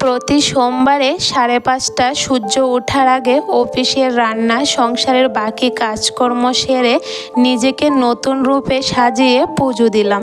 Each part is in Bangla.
প্রতি সোমবারে সাড়ে পাঁচটা সূর্য ওঠার আগে অফিসের রান্না, সংসারের বাকি কাজকর্ম সেরে নিজেকে নতুন রূপে সাজিয়ে পুজো দিলাম।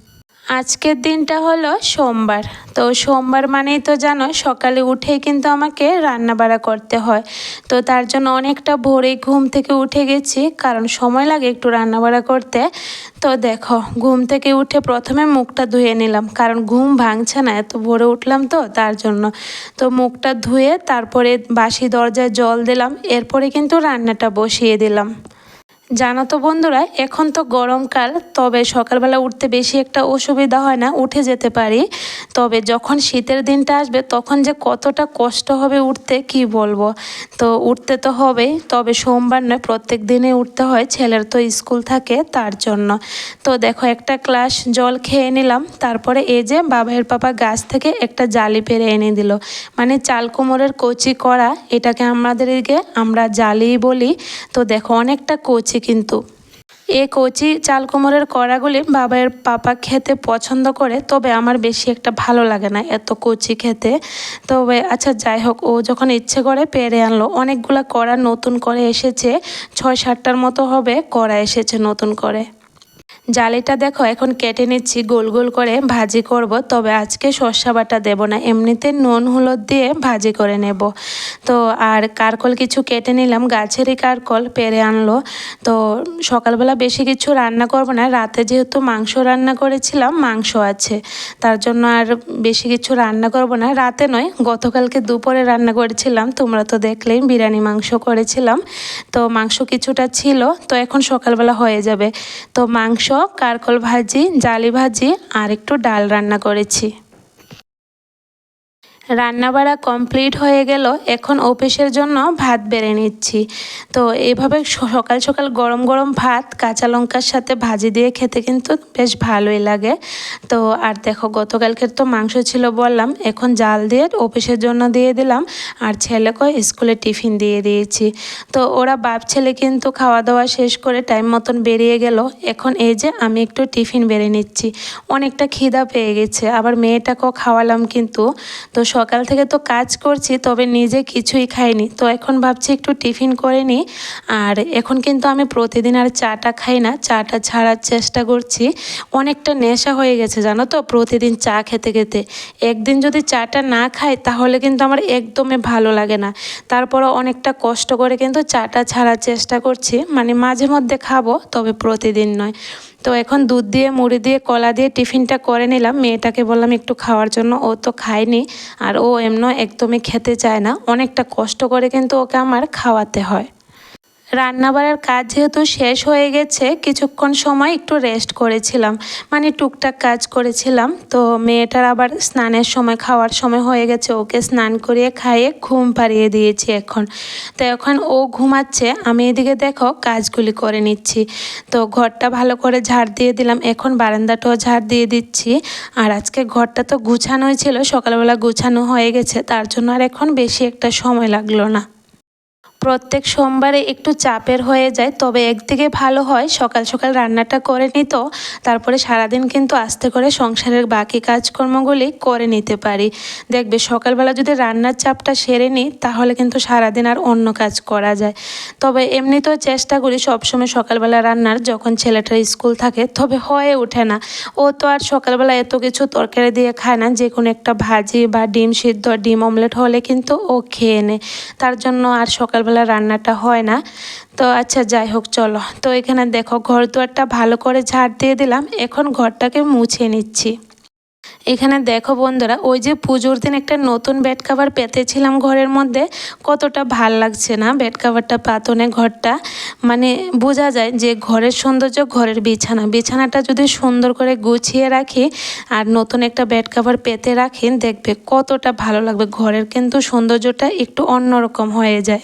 আজকের দিনটা হলো সোমবার। তো সোমবার মানেই তো জানো সকালে উঠেই কিন্তু আমাকে রান্না বাড়া করতে হয়। তো তার জন্য অনেকটা ভোরে ঘুম থেকে উঠে গেছি, কারণ সময় লাগে একটু রান্না বাড়া করতে। তো দেখো, ঘুম থেকে উঠে প্রথমে মুখটা ধুয়ে নিলাম, কারণ ঘুম ভাঙছে না, এত ভোরে উঠলাম তো তার জন্য। তো মুখটা ধুয়ে তারপরে বাসি দরজায় জল দিলাম, এরপরে কিন্তু রান্নাটা বসিয়ে দিলাম। জানো তো বন্ধুরা, এখন তো গরমকাল তবে সকালবেলা উঠতে বেশি একটা অসুবিধা হয় না, উঠে যেতে পারি। তবে যখন শীতের দিনটা আসবে, তখন যে কতটা কষ্ট হবে উঠতে, কি বলব? তো উঠতে তো হবেই তবে সোমবার নয়, প্রত্যেক দিনে উঠতে হয়, ছেলের তো স্কুল থাকে তার জন্য। তো দেখো, একটা ক্লাস জল খেয়ে নিলাম, তারপরে এই যে বাবাইয়ের পাপা গাছ থেকে একটা জালি পেরে এনে দিল। মানে চাল কুমোরের কচি করা এটাকে আমাদেরকে আমরা জালি বলি। তো দেখো, অনেকটা কচি কিন্তু। এ কচি চাল কোমরের কড়াগুলি বাবার পাপা খেতে পছন্দ করে, তবে আমার বেশি একটা ভালো লাগে না এত কচি খেতে। তবে আচ্ছা যাই হোক, ও যখন ইচ্ছে করে পেরে আনলো, অনেকগুলা কড়া নতুন করে এসেছে, ছয় সাতটার মতো হবে, কড়া এসেছে নতুন করে। জালিটা দেখো, এখন কেটে নিচ্ছি, গোল গোল করে ভাজি করব। তবে আজকে সর্ষা বাটা দেবো না, এমনিতে নুন, হলুদ দিয়ে ভাজি করে নেব। তো আর কারকল কিছু কেটে নিলাম, গাছেরই কারকল পেরে আনলো। তো সকালবেলা বেশি কিছু রান্না করব না, রাতে যেহেতু মাংস রান্না করেছিলাম, মাংস আছে। তার জন্য আর বেশি কিছু রান্না করব না, রাতে নয়, গতকালকে দুপুরে রান্না করেছিলাম, তোমরা তো দেখলেই বিরিয়ানি মাংস করেছিলাম। তো মাংস কিছুটা ছিল, তো এখন সকালবেলা হয়ে যাবে। তো মাংস কারকল ভাজি জালি ভাজি আর একটু ডাল রান্না করেছি। রান্নাবাড়া কমপ্লিট হয়ে গেল, এখন অফিসের জন্য ভাত বেড়ে নিচ্ছি। তো এইভাবে সকাল সকাল গরম গরম ভাত, কাঁচা লঙ্কার সাথে ভাজি দিয়ে খেতে কিন্তু বেশ ভালোই লাগে। তো আর দেখো, গতকালকের তো মাংস ছিল বললাম, এখন জাল দিয়ে অফিসের জন্য দিয়ে দিলাম। আর ছেলেকে স্কুলে টিফিন দিয়ে দিয়েছি। তো ওরা বাপ ছেলে কিন্তু খাওয়া দাওয়া শেষ করে টাইম মতন বেরিয়ে গেল। এখন এই যে আমি একটু টিফিন বেড়ে নিচ্ছি। অনেকটা খিদা পেয়ে গেছে। আবার মেয়েটাকেও খাওয়ালাম কিন্তু। তো সকাল থেকে তো কাজ করছি, তবে নিজে কিছুই খাইনি। তো এখন ভাবছি একটু টিফিন করে নিই আর এখন কিন্তু আমি প্রতিদিন আর চাটা খাই না, চাটা ছাড়ার চেষ্টা করছি। অনেকটা নেশা হয়ে গেছে, জানো তো, প্রতিদিন চা খেতে খেতে। একদিন যদি চাটা না খাই, তাহলে কিন্তু আমার একদমই ভালো লাগে না। তারপরও অনেকটা কষ্ট করে কিন্তু চাটা ছাড়ার চেষ্টা করছি। মানে মাঝে মধ্যে খাব, তবে প্রতিদিন নয়। তো এখন দুধ দিয়ে, মুড়ি দিয়ে, কলা দিয়ে টিফিনটা করে নিলাম। মেয়েটাকে বললাম একটু খাওয়ার জন্য। ও তো খায়নি আর ও এমন একদমই খেতে চায় না। অনেকটা কষ্ট করে কিন্তু ওকে আমার খাওয়াতে হয়। রান্নাবাড়ার কাজ যেহেতু শেষ হয়ে গেছে, কিছুক্ষণ সময় একটু রেস্ট করেছিলাম। মানে টুকটাক কাজ করেছিলাম, তো মেয়েটার আবার স্নানের সময়, খাওয়ার সময় হয়ে গেছে। ওকে স্নান করিয়ে খাইয়ে ঘুম পাড়িয়ে দিয়েছি এখন। তো এখন ও ঘুমাচ্ছে, আমি এদিকে দেখো কাজগুলি করে নিচ্ছি। তো ঘরটা ভালো করে ঝাড় দিয়ে দিলাম, এখন বারান্দাটাও ঝাড় দিয়ে দিচ্ছি। আর আজকে ঘরটা তো গুছানোই ছিল, সকালবেলা গুছানো হয়ে গেছে, তার জন্য আর এখন বেশি একটা সময় লাগল না। প্রত্যেক সোমবারে একটু চাপের হয়ে যায়, তবে একদিকে ভালো হয় সকাল সকাল রান্নাটা করে নিত তারপরে সারাদিন কিন্তু আস্তে করে সংসারের বাকি কাজকর্মগুলি করে নিতে পারি। দেখবে সকালবেলা যদি রান্নার চাপটা সেরে নিই তাহলে কিন্তু সারাদিন আর অন্য কাজ করা যায়। তবে এমনিতেও চেষ্টা করি সবসময় সকালবেলা রান্নার, যখন ছেলেটার স্কুল থাকে, তবে হয়ে ওঠে না। ও তো আর সকালবেলা এত কিছু তরকারি দিয়ে খায় না, যে কোনো একটা ভাজি বা ডিম সিদ্ধ, ডিম অমলেট হলে কিন্তু ও খেয়ে নেয়। তার জন্য আর সকালবেলা সকালবেলা রান্নাটা হয় না। তো আচ্ছা যাই হোক, চলো। তো এখানে দেখো, ঘর দুয়ারটা ভালো করে ঝাড় দিয়ে দিলাম। এখন ঘরটাকে মুছে নিচ্ছি। এখানে দেখো বন্ধুরা, ওই যে পুজোর দিন একটা নতুন বেড কাভার পেতেছিলাম ঘরের মধ্যে। কতটা ভালো লাগছে না বেড কাভারটা পাতনে ঘরটা? মানে বোঝা যায় যে ঘরের সৌন্দর্য, ঘরের বিছানা। বিছানাটা যদি সুন্দর করে গুছিয়ে রাখি আর নতুন একটা বেড কাভার পেতে রাখি, দেখবে কতটা ভালো লাগবে। ঘরের কিন্তু সৌন্দর্যটা একটু অন্যরকম হয়ে যায়।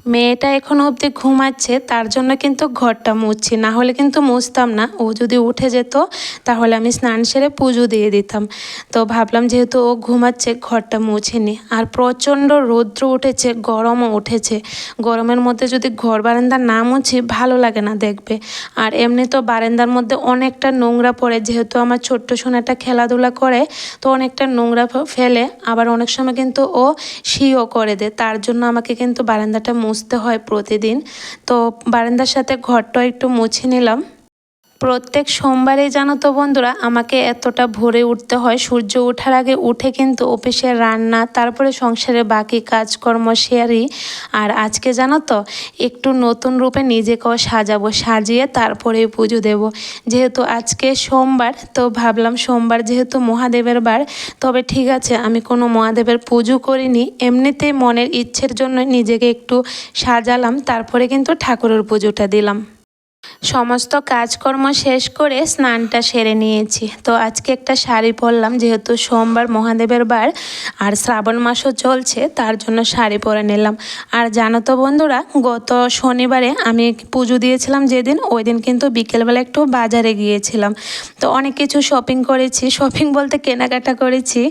মেয়েটা এখনও অবধি ঘুমাচ্ছে, তার জন্য কিন্তু ঘরটা মুছছি। না হলে কিন্তু মুছতাম না। ও যদি উঠে যেত, তাহলে আমি স্নান সেরে পুজো দিয়ে দিতাম। তো ভাবলাম যেহেতু ও ঘুমাচ্ছে, ঘরটা মুছে নি আর প্রচণ্ড রৌদ্র উঠেছে, গরমও উঠেছে। গরমের মধ্যে যদি ঘর বারান্দা না মুছি, ভালো লাগে না দেখবে। আর এমনি তো বারান্দার মধ্যে অনেকটা নোংরা পড়ে। যেহেতু আমার ছোট্ট সোনাটা খেলাধুলা করে, তো অনেকটা নোংরা ফেলে। আবার অনেক সময় কিন্তু ও শিও করে দেয়। তার জন্য আমাকে কিন্তু বারান্দাটা মুছতে হয় প্রতিদিন। তো বারান্দার সাথে ঘরটাও একটু মুছে নিলাম। প্রত্যেক সোমবারেই জানো তো বন্ধুরা, আমাকে এতটা ভোরে উঠতে হয়। সূর্য ওঠার আগে উঠে কিন্তু অফিসের রান্না, তারপরে সংসারে বাকি কাজকর্ম সেরি আর আজকে জানো তো, একটু নতুন রূপে নিজেকেও সাজাবো, সাজিয়ে তারপরে পুজো দেব। যেহেতু আজকে সোমবার, তো ভাবলাম সোমবার যেহেতু মহাদেবের বার, তবে ঠিক আছে, আমি কোনো মহাদেবের পুজো করিনি। এমনিতেই মনের ইচ্ছের জন্য নিজেকে একটু সাজালাম, তারপরে কিন্তু ঠাকুরের পুজোটা দিলাম। সমস্ত কাজকর্ম শেষ করে স্নানটা সেরে নিয়েছি। তো আজকে একটা শাড়ি পরলাম, যেহেতু সোমবার মহাদেবের বার আর শ্রাবণ মাসও চলছে, তার জন্য শাড়ি পরে নিলাম। আর জানো তো বন্ধুরা, গত শনিবারে আমি পুজো দিয়েছিলাম যেদিন, ওই দিন কিন্তু বিকেলবেলা একটু বাজারে গিয়েছিলাম। তো অনেক কিছু শপিং করেছি শপিং বলতে কেনাকাটা করেছি।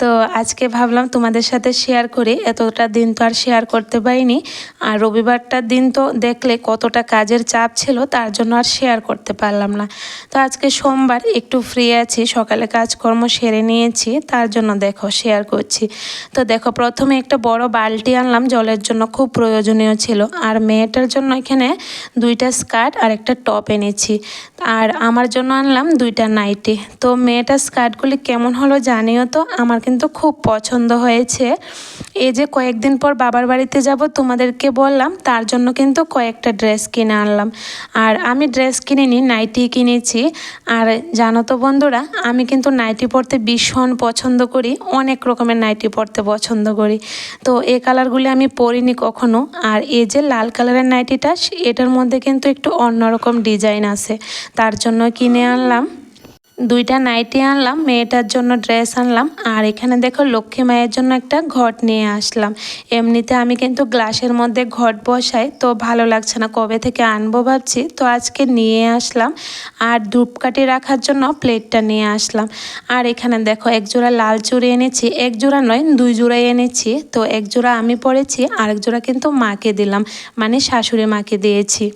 তো আজকে ভাবলাম তোমাদের সাথে শেয়ার করি, এতটা দিন তো আর শেয়ার করতে পারিনি। আর রবিবারটার দিন তো দেখলে কতটা কাজের চাপ ছিল তার জন্য আর শেয়ার করতে পারলাম না। তো আজকে সোমবার একটু ফ্রি আছি, সকালে কাজকর্ম সেরে নিয়েছি, তার জন্য দেখো শেয়ার করছি। তো দেখো, প্রথমে একটা বড় বালতি আনলাম, জলের জন্য খুব প্রয়োজনীয় ছিল। আর মেয়েটার জন্য এখানে দুইটা স্কার্ট আর একটা টপ এনেছি। আর আমার জন্য আনলাম দুইটা নাইটি তো মেয়েটার স্কার্টগুলি কেমন হলো জানিও তো? আমার কিন্তু খুব পছন্দ হয়েছে। এই যে কয়েকদিন পর বাবার বাড়িতে যাব তোমাদেরকে বললাম, তার জন্য কিন্তু কয়েকটা ড্রেস কিনে আনলাম। আর আমি ড্রেস কিনিনি, নাইটি কিনেছি। আর জানো তো বন্ধুরা, আমি কিন্তু নাইটি পরতে ভীষণ পছন্দ করি, অনেক রকমের নাইটি পরতে পছন্দ করি। তো এই কালারগুলি আমি পরিনি কখনো। আর এই যে লাল কালারের নাইটিটা, এটার মধ্যে কিন্তু একটু অন্যরকম ডিজাইন আছে। তার জন্য কিনে আনলাম। দুইটা নাইটি আনলাম, মেয়েটার জন্য ড্রেস আনলাম, আর এখানে দেখো লক্ষ্মী মায়ের জন্য একটা ঘট নিয়ে আসলাম। এমনিতে আমি কিন্তু গ্লাসের মধ্যে ঘট বসাই, তো ভালো লাগছে না, কবে থেকে আনব ভাবছি। তো আজকে নিয়ে আসলাম, আর ধূপকাঠি রাখার জন্য প্লেটটা নিয়ে আসলাম। আর এখানে দেখো এক জোড়া লাল চুড়ি এনেছি, এক জোড়া নয়, দুই জোড়াই এনেছি। তো এক জোড়া আমি পরেছি, আরেক জোড়া কিন্তু মাকে দিলাম মানে শাশুড়ি মাকে দিয়েছি।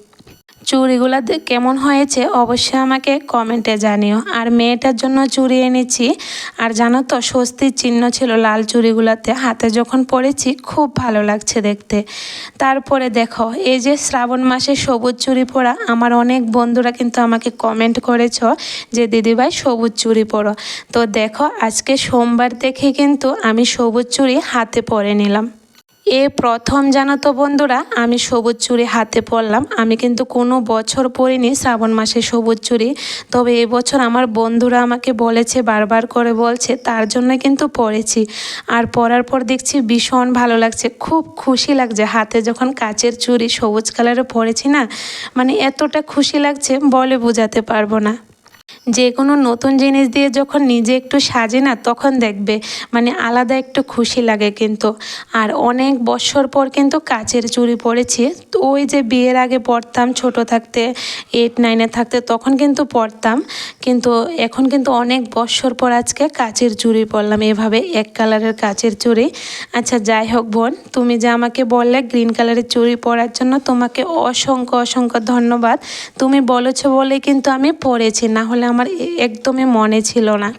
চুড়িগুলো কেমন হয়েছে অবশ্যই আমাকে কমেন্টে জানিও। আর মেয়েটার জন্য চুড়ি এনেছি। আর জানো তো, স্বস্তির চিহ্ন ছিল লাল চুড়িগুলোতে। হাতে যখন পরেছি, খুব ভালো লাগছে দেখতে। তারপরে দেখো, এই যে শ্রাবণ মাসে সবুজ চুড়ি পরা, আমার অনেক বন্ধুরা কিন্তু আমাকে কমেন্ট করেছ যে, দিদিভাই, সবুজ চুড়ি পরো। তো দেখো, আজকে সোমবার দেখে কিন্তু আমি সবুজ চুড়ি হাতে পরে নিলাম। এ প্রথম জানো তো বন্ধুরা, আমি সবুজ চুড়ি হাতে পরলাম। আমি কিন্তু কোনো বছর পরিনি শ্রাবণ মাসে সবুজ চুড়ি। তবে এবছর আমার বন্ধুরা আমাকে বলেছে, বারবার করে বলছে, তার জন্য কিন্তু পরেছি। আর পরার পর দেখছি ভীষণ ভালো লাগছে, খুব খুশি লাগছে। হাতে যখন কাচের চুড়ি সবুজ কালারে পরেছি না মানে এতটা খুশি লাগছে বলে বোঝাতে পারব না। যে কোনো নতুন জিনিস দিয়ে যখন নিজে একটু সাজে না, তখন দেখবে মানে আলাদা একটু খুশি লাগে কিন্তু। আর অনেক বছর পর কিন্তু কাচের চুড়ি পরেছি। তো ওই যে বিয়ের আগে পরতাম ছোট থাকতে এইট নাইনে থাকতে, তখন কিন্তু পরতাম। কিন্তু এখন কিন্তু অনেক বছর পর আজকে কাচের চুড়ি পরলাম, এভাবে এক কালারের কাচের চুড়ি। আচ্ছা যাই হোক বোন, তুমি যে আমাকে বললে গ্রিন কালারের চুড়ি পরার জন্য, তোমাকে অসংখ্য অসংখ্য ধন্যবাদ। তুমি বলেছ বলেই কিন্তু আমি পরেছি, না হলে আমার একদমই মনে ছিল না।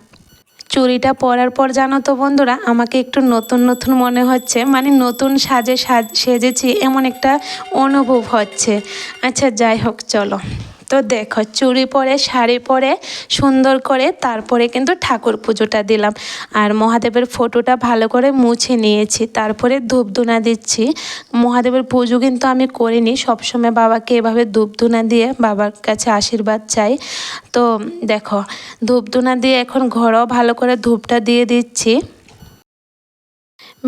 চুরিটা পরার পর জানো তো বন্ধুরা, আমাকে একটু নতুন নতুন মনে হচ্ছে। মানে নতুন সাজে সাজ সেজেছি, এমন একটা অনুভব হচ্ছে। আচ্ছা যাই হোক, চলো। তো দেখো, চুড়ি পরে, শাড়ি পরে, সুন্দর করে তারপরে কিন্তু ঠাকুর পুজোটা দিলাম। আর মহাদেবের ফটোটা ভালো করে মুছে নিয়েছি, তারপরে ধূপধুনা দিচ্ছি। মহাদেবের পুজো কিন্তু আমি করিনি, সবসময় বাবাকে এভাবে ধূপধুনা দিয়ে বাবার কাছে আশীর্বাদ চাই। তো দেখো, ধূপধুনা দিয়ে এখন ঘরও ভালো করে ধূপটা দিয়ে দিচ্ছি।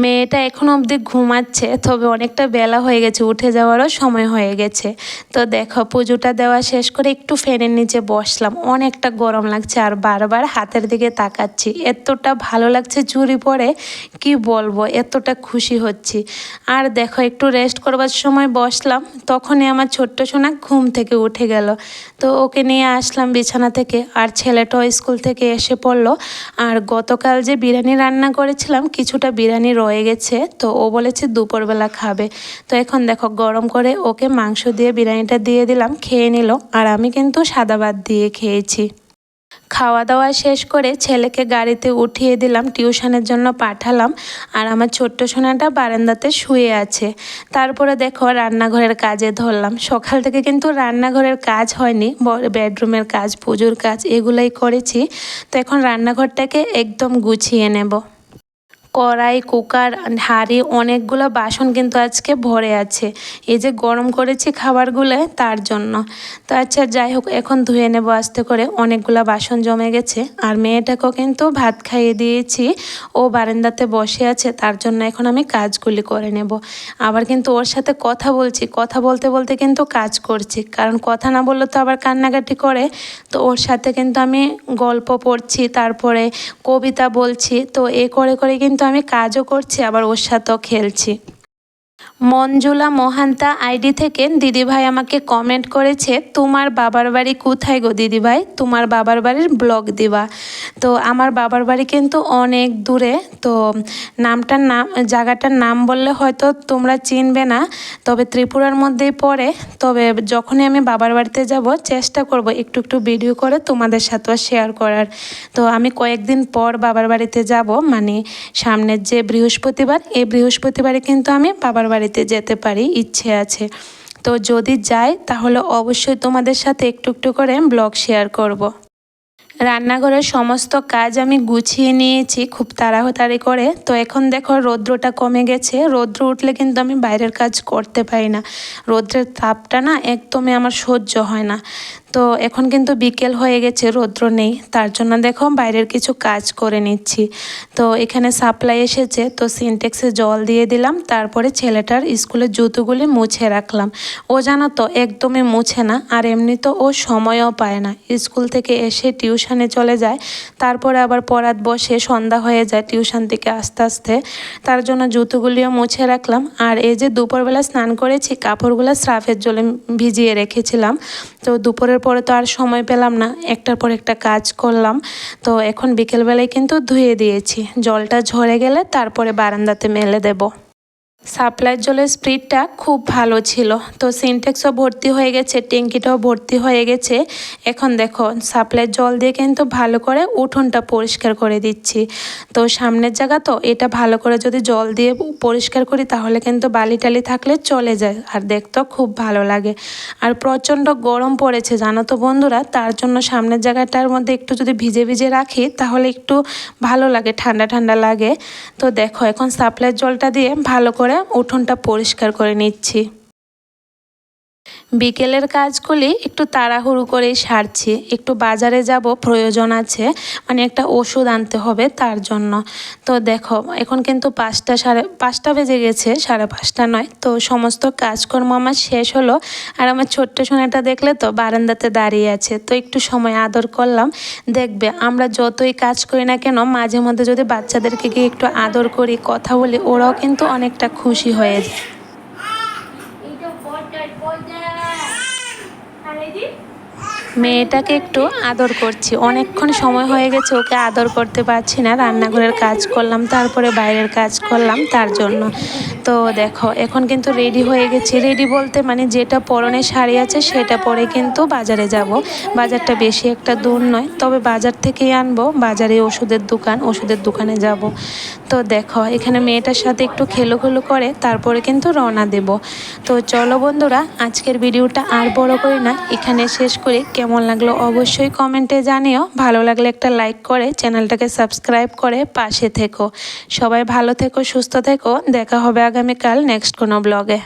মেয়েটা এখনও অবধি ঘুমাচ্ছে, তবে অনেকটা বেলা হয়ে গেছে, উঠে যাওয়ারও সময় হয়ে গেছে। তো দেখো, পুজোটা দেওয়া শেষ করে একটু ফ্যানের নিচে বসলাম। অনেকটা গরম লাগছে আর বারবার হাতের দিকে তাকাচ্ছি। এতটা ভালো লাগছে চুরি পরে, কি বলব, এতটা খুশি হচ্ছি। আর দেখো, একটু রেস্ট করবার সময় বসলাম, তখনই আমার ছোট্ট সোনা ঘুম থেকে উঠে গেল। তো ওকে নিয়ে আসলাম বিছানা থেকে, আর ছেলেটাও স্কুল থেকে এসে পড়ল। আর গতকাল যে বিরিয়ানি রান্না করেছিলাম, কিছুটা বিরিয়ানি রয়ে গেছে, তো ও বলেছে দুপুরবেলা খাবে। তো এখন দেখো গরম করে ওকে মাংস দিয়ে বিরিয়ানিটা দিয়ে দিলাম, খেয়ে নিল আর আমি কিন্তু সাদা ভাত দিয়ে খেয়েছি। খাওয়া দাওয়া শেষ করে ছেলেকে গাড়িতে উঠিয়ে দিলাম, টিউশনের জন্য পাঠালাম আর আমার ছোট্ট সোনাটা বারান্দাতে শুয়ে আছে। তারপরে দেখো রান্নাঘরের কাজে ধরলাম। সকাল থেকে কিন্তু রান্নাঘরের কাজ হয়নি বেডরুমের কাজ, পুজোর কাজ, এগুলাই করেছি। তো এখন রান্নাঘরটাকে একদম গুছিয়ে নেব। কড়াই, কুকার, হাঁড়ি, অনেকগুলো বাসন কিন্তু আজকে ভরে আছে। এই যে গরম করেছি খাবারগুলো তার জন্য। তো আচ্ছা যাই হোক, এখন ধুয়ে নেব আস্তে করে। অনেকগুলো বাসন জমে গেছে। আর মেয়েটাকেও কিন্তু ভাত খাইয়ে দিয়েছি। ও বারান্দাতে বসে আছে, তার জন্য এখন আমি কাজগুলি করে নেব। আবার কিন্তু ওর সাথে কথা বলছি। কথা বলতে বলতে কিন্তু কাজ করছি। কারণ কথা না বললে তো আবার কান্নাকাটি করে। তো ওর সাথে কিন্তু আমি গল্প পড়ছি, তারপরে কবিতা বলছি। তো এ করে করে কিন্তু কিন্তু আমি কাজও করছি আবার ওর সাথেও খেলছি। মঞ্জুলা মহান্তা আইডি থেকে, দিদিভাই আমাকে কমেন্ট করেছে, তোমার বাবার বাড়ি কোথায় গো দিদিভাই? তোমার বাবার বাড়ির ব্লগ দিবা। তো আমার বাবার বাড়ি কিন্তু অনেক দূরে, তো নামটার নাম, জায়গাটার নাম বললে হয়তো তোমরা চিনবে না, তবে ত্রিপুরার মধ্যেই পড়ে। তবে যখনই আমি বাবার বাড়িতে যাব, চেষ্টা করব একটু একটু ভিডিও করে তোমাদের সাথেও শেয়ার করার। তো আমি কয়েকদিন পর বাবার বাড়িতে যাব মানে সামনের যে বৃহস্পতিবার, এই বৃহস্পতিবারে কিন্তু আমি বাবার বাড়িতে যেতে পারি, ইচ্ছে আছে। তো যদি যাই, তাহলে অবশ্যই তোমাদের সাথে একটু একটু করে ব্লগ শেয়ার করব। রান্নাঘরের সমস্ত কাজ আমি গুছিয়ে নিয়েছি, খুব তাড়াতাড়ি করে। তো এখন দেখো রৌদ্রটা কমে গেছে। রৌদ্র উঠলে কিন্তু আমি বাইরের কাজ করতে পারি না। রৌদ্রের তাপটা না একদমই আমার সহ্য হয় না। তো এখন কিন্তু বিকেল হয়ে গেছে, রৌদ্র নেই। তার জন্য দেখো বাইরের কিছু কাজ করে নিচ্ছি। তো এখানে সাপ্লাই এসেছে, তো সিনটেক্সে জল দিয়ে দিলাম। তারপরে ছেলেটার স্কুলের জুতোগুলি মুছে রাখলাম। ও জানো তো, একদমই মুছে না, আর এমনি তো ও সময়ও পায় না। স্কুল থেকে এসে টিউশনে চলে যায়, তারপরে আবার পড়াত বসে, সন্ধ্যা হয়ে যায় টিউশন থেকে আস্তে আস্তে। তার জন্য জুতোগুলিও মুছে রাখলাম। আর এই যে দুপুরবেলা স্নান করেছি, কাপড়গুলো স্রাফের জলে ভিজিয়ে রেখেছিলাম। তো দুপুরের পরে তো আর সময় পেলাম না, একটার পর একটা কাজ করলাম। তো এখন বিকেলবেলায় কিন্তু ধুয়ে দিয়েছি। জলটা ঝরে গেলে তারপরে বারান্দাতে মেলে দেবো। সাপ্লাইয়ের জলের স্পিডটা খুব ভালো ছিল। তো সিনটেক্সও ভর্তি হয়ে গেছে, ট্যাঙ্কিটাও ভর্তি হয়ে গেছে। এখন দেখো সাপ্লাইয়ের জল দিয়ে কিন্তু ভালো করে উঠোনটা পরিষ্কার করে দিচ্ছি। তো সামনের জায়গা তো এটা ভালো করে যদি জল দিয়ে পরিষ্কার করি, তাহলে কিন্তু বালি টালি থাকলে চলে যায়। আর দেখতেও খুব ভালো লাগে। আর প্রচণ্ড গরম পড়েছে, জানো তো বন্ধুরা? তার জন্য সামনের জায়গাটার মধ্যে একটু যদি ভিজে ভিজে রাখি, তাহলে একটু ভালো লাগে, ঠান্ডা ঠান্ডা লাগে। তো দেখো, এখন সাপ্লাইয়ের জলটা দিয়ে ভালো করে উঠোনটা পরিষ্কার করে নিচ্ছি। বিকেলের কাজগুলি একটু তাড়াহুড়ো করেই সারছি। একটু বাজারে যাব, প্রয়োজন আছে মানে একটা ওষুধ আনতে হবে তার জন্য। তো দেখো, এখন কিন্তু পাঁচটা সাড়ে পাঁচটা বেজে গেছে, সাড়ে পাঁচটা নয়। তো সমস্ত কাজকর্ম আমার শেষ হলো। আর আমার ছোট্ট সোনাটা দেখলে তো বারান্দাতে দাঁড়িয়ে আছে। তো একটু সময় আদর করলাম। দেখবে, আমরা যতই কাজ করি না কেন, মাঝে মধ্যে যদি বাচ্চাদেরকে গিয়ে একটু আদর করি, কথা বলি, ওরাও কিন্তু অনেকটা খুশি হয়ে যায়। মেয়েটাকে একটু আদর করছি। অনেকক্ষণ সময় হয়ে গেছে, ওকে আদর করতে পারছি না। রান্নাঘরের কাজ করলাম, তারপরে বাইরের কাজ করলাম তার জন্য। তো দেখো, এখন কিন্তু রেডি হয়ে গেছি। রেডি বলতে মানে যেটা পরনে শাড়ি আছে, সেটা পরে কিন্তু বাজারে যাব। বাজারটা বেশি একটা দূর নয়, তবে বাজার থেকেই আনব। বাজারে ওষুধের দোকান, ওষুধের দোকানে যাব। তো দেখো, এখানে মেয়েটার সাথে একটু খেলো খেলো করে, তারপরে কিন্তু রওনা দেব। তো চলো বন্ধুরা, আজকের ভিডিওটা আর বড় করি না। এখানে শেষ করে। কেমন লাগল অবশ্যই কমেন্টে জানিও। ভালো লাগলে একটা লাইক করে, চ্যানেলটাকে সাবস্ক্রাইব করে পাশে থেকো। সবাই ভালো থেকো, সুস্থ থেকো। দেখা হবে আগামীকাল নেক্সট কোনো ব্লগে